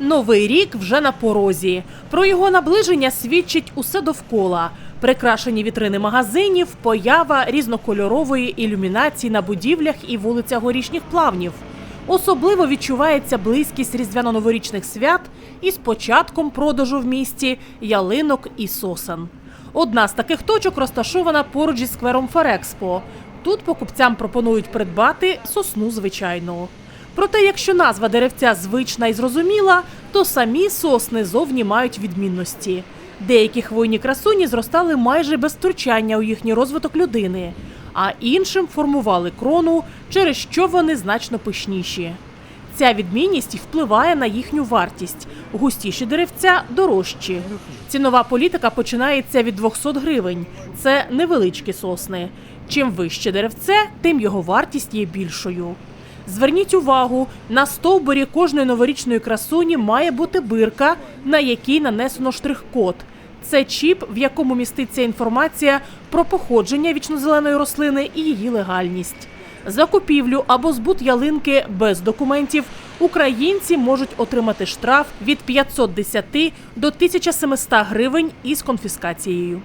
Новий рік вже на порозі. Про його наближення свідчить усе довкола. Прикрашені вітрини магазинів, поява різнокольорової ілюмінації на будівлях і вулицях горішніх плавнів. Особливо відчувається близькість різдвяно-новорічних свят із початком продажу в місті ялинок і сосен. Одна з таких точок розташована поруч зі сквером Ферекспо. Тут покупцям пропонують придбати сосну звичайну. Проте, якщо назва деревця звична і зрозуміла, то самі сосни зовні мають відмінності. Деякі хвойні красуні зростали майже без втручання у їхній розвиток людини, а іншим формували крону, через що вони значно пишніші. Ця відмінність впливає на їхню вартість. Густіші деревця дорожчі. Цінова політика починається від 200 гривень. Це невеличкі сосни. Чим вище деревце, тим його вартість є більшою. Зверніть увагу, на стовбурі кожної новорічної красуні має бути бирка, на якій нанесено штрих-код. Це чіп, в якому міститься інформація про походження вічнозеленої рослини і її легальність. За купівлю або збут ялинки без документів українці можуть отримати штраф від 510 до 1700 гривень із конфіскацією.